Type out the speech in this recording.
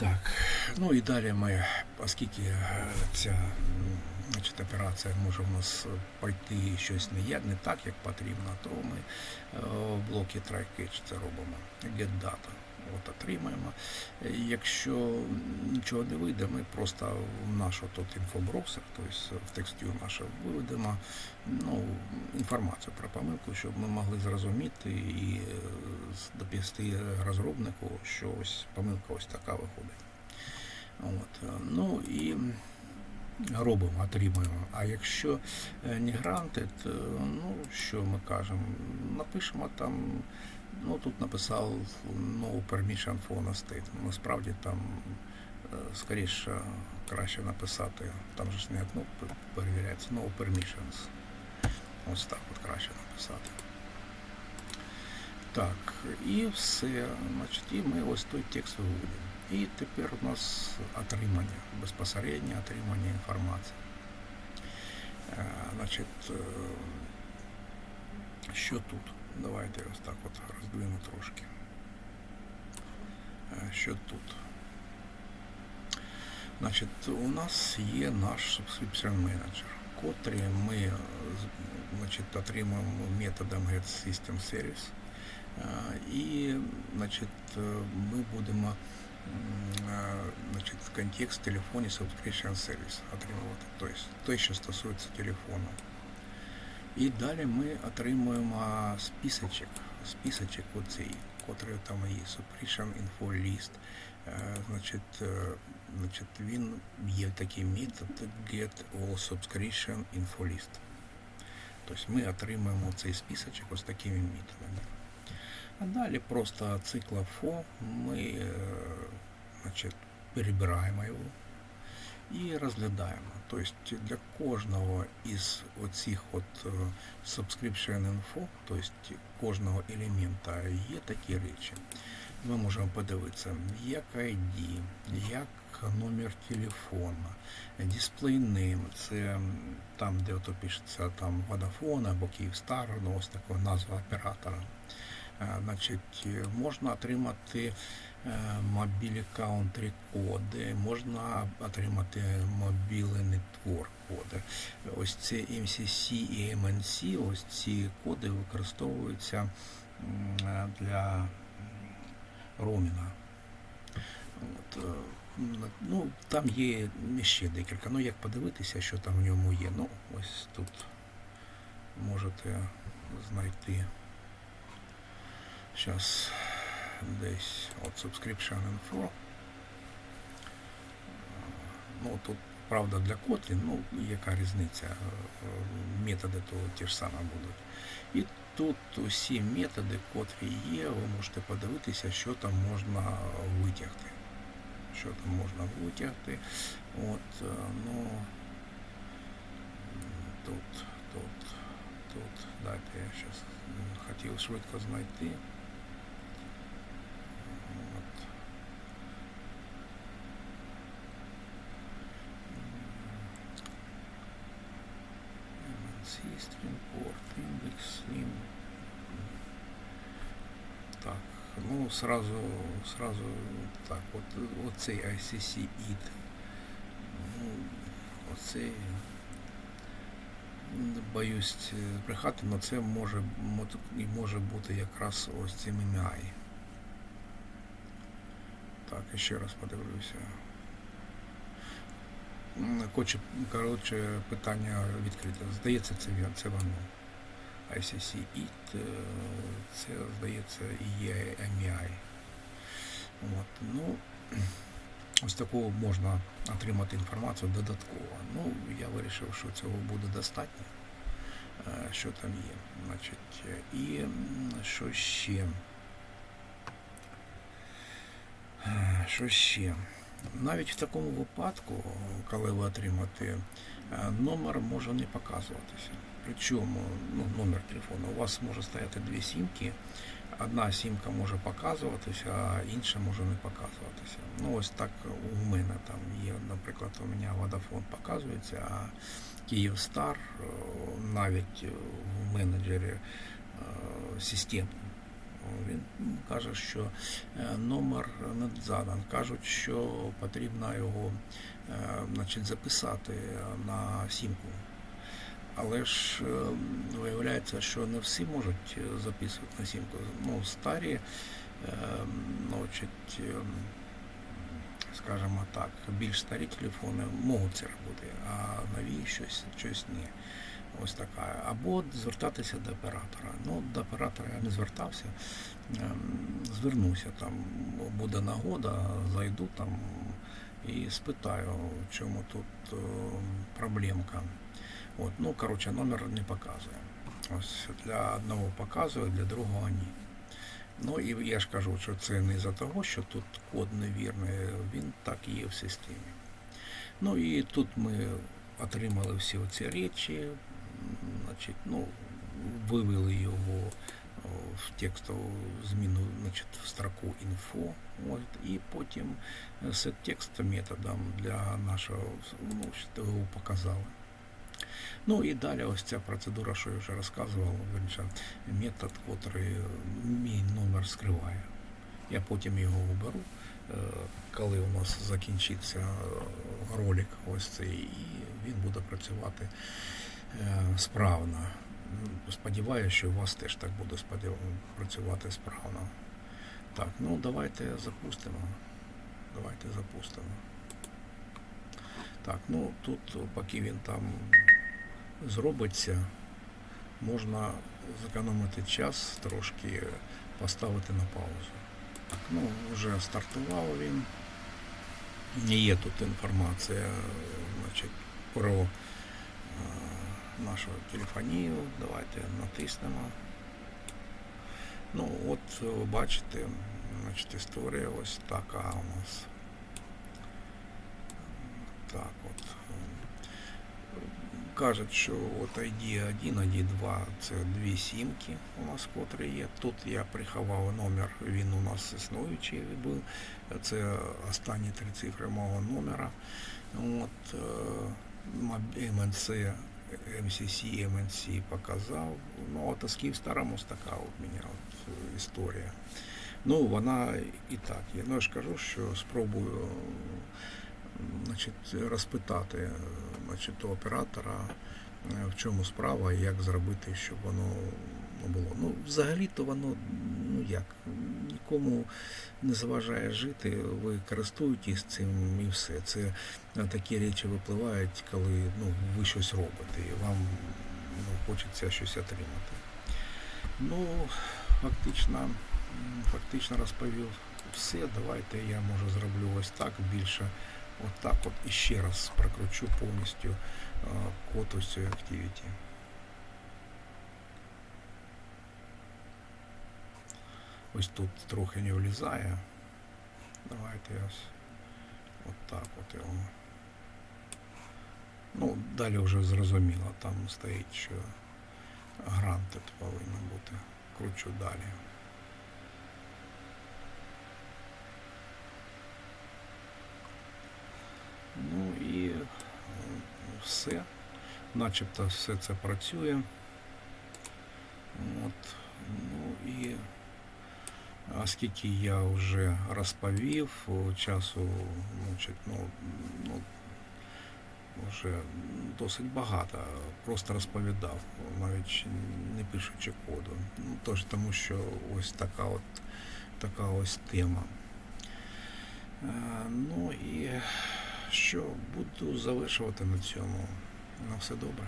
Так, ну і далі ми, оскільки е, ця значить, операція може в нас пойти щось не, є, не так, як потрібно, то ми е, в блокі TryCatch це робимо. Get data. От отримаємо. Е, Якщо нічого не вийде, ми просто в наш тут інфоброксер, тобто в тексті наше виведемо ну, інформацію про помилку, щоб ми могли зрозуміти і допісти розробнику, що ось помилка ось така виходить. От. е, Ну і робимо, отримуємо. А якщо е, не гранти, то ну, що ми кажемо? Напишемо там, ну тут написав no permission for a state. Насправді там е, скоріше краще написати, там же ж не одно перевіряється, no permissions. Ось так от краще написати. Так, і все. Значить, і ми ось той текст виводимо. І тепер у нас отримання, безпосереднє отримання інформації. Е, Значить, е, що тут? Давайте ось так от роздвину трошки. Е, Що тут? Значить, у нас є наш subscription manager, котрий ми е, з- значить, отримуємо методом getSystemService. Е, І значить, е, ми будемо е, значить, в контекст телефоні subscription service отримувати, тобто той, що стосується телефону. І далі ми отримуємо списочок, списочок оцей, котрий там є, subscription info list. Е, Значить, е, значить, він є такий метод get all subscription info list. Тобто ми отримуємо цей списочок ось такими методами. А далі просто цикла фо ми значить, перебираємо його і розглядаємо. Тобто для кожного із оцих от е, subscription info, тобто кожного елемента є такі речі. Ми можемо подивитися, як ID, як номер телефона, display name, це там, де пишеться там Vodafone або Kyivstar, ну ось така назва оператора. Е, Значить, можна отримати е, мобілі каунтрі коди, можна отримати мобілий нетворк коди. Ось ці MCC і MNC, ось ці коди використовуються е, для роумінга. От, ну, там є ще декілька. Ну, як подивитися, що там в ньому є. Ну, ось тут можете знайти. Зараз десь от subscription info. Ну, тут, правда, для Kotlin, ну, яка різниця, е, е, методи то ті ж самі будуть. І тут усі методи, котрі є, ви можете подивитися, що там можна витягти. Що там можна витягти. От, е, ну, тут, тут, тут, дайте я зараз хотів швидко знайти. От. MNC, Streamport, Index, Slim. Так, ну сразу, сразу так, от, оцей ICC IT. Ну, оцей боюсь збрехати, але це може, і може бути якраз ось цим MI. Так, ще раз подивлюся. Коротше, питання відкрите. Здається, це, це воно. ICC IT, це, здається, і. От, ну, ось такого можна отримати інформацію додатково. Ну, я вирішив, що цього буде достатньо, що там є. Значить, е, і що ще? Е, Що ще? Навіть в такому випадку, коли ви отримаєте е, номер, може не показуватися. Причому ну, номер телефону у вас може стояти дві сімки. Одна сімка може показуватися, а інша може не показуватися. Ну ось так у мене там є, наприклад, у мене Vodafone показується, а Kyivstar е, навіть в менеджері е, систем Він каже, що е, номер не задан. Кажуть, що потрібно його е, значить, записати на сімку. Але ж е, виявляється, що не всі можуть записувати на сімку. Ну, старі, значить, скажімо так, більш старі телефони можуть це робити, а нові щось, щось ні. Ось така. Або звертатися до оператора. Ну, до оператора я не звертався, ем, звернуся там, буде нагода, зайду там і спитаю, в чому тут е, проблемка. От, ну, коротше, номер не показує. Ось для одного показує, для другого ні. Ну і я ж кажу, що це не за того, що тут код невірний, він так і є в системі. Ну і тут ми отримали всі оці речі, значить, ну, вивели його в текстову зміну значить, в строку інфо. І потім е, з текст методом для нашого ну, його показали. Ну і далі ось ця процедура, що я вже розказував, метод, який мій номер скриває. Я потім його оберу, е, коли у нас закінчиться е, ролик ось цей, і він буде працювати справно. Сподіваюся, що у вас теж так буде працювати справно. Так, ну давайте запустимо. Давайте запустимо. Так, ну тут поки він там зробиться, можна зекономити час, трошки поставити на паузу. Так, ну, вже стартував він. Є тут інформація значить, про е, нашу телефонію. Давайте натиснемо. Ну, от ви бачите, значить, історія ось така у нас. Так от. Кажуть, що от ID 1, ID 2 це дві сімки у нас котрі є. Тут я приховав номер, він у нас існуючий був. Це останні три цифри мого номера. От, е, моб- МНС MCC, показав. Ну, от з Київстаром ось така от мене от е, історія. Ну, вона і так Я Ну, я ж кажу, що спробую значить, розпитати е, значить, у оператора, е, в чому справа як зробити, щоб воно було. Ну, взагалі-то воно, ну як, нікому не заважає жити, ви користуєтесь цим і все. Це такі речі випливають, коли ну, ви щось робите і вам ну, хочеться щось отримати. Ну, фактично, фактично розповів все. Давайте я може зроблю ось так більше. От так от і ще раз прокручу повністю е, код ось цієї Activity. Ось тут трохи не влізає. Давайте я от так от його. Ну, далі вже зрозуміло, там стоїть, що гранти повинно бути. Кручу далі. Ну і все. Начебто все це працює. От. Ну і оскільки я вже розповів, часу значить, ну, ну, вже досить багато. Просто розповідав, навіть не пишучи коду. Ну, тож тому що ось така от така ось тема. Е, Ну і що буду завершувати на цьому. На все добре.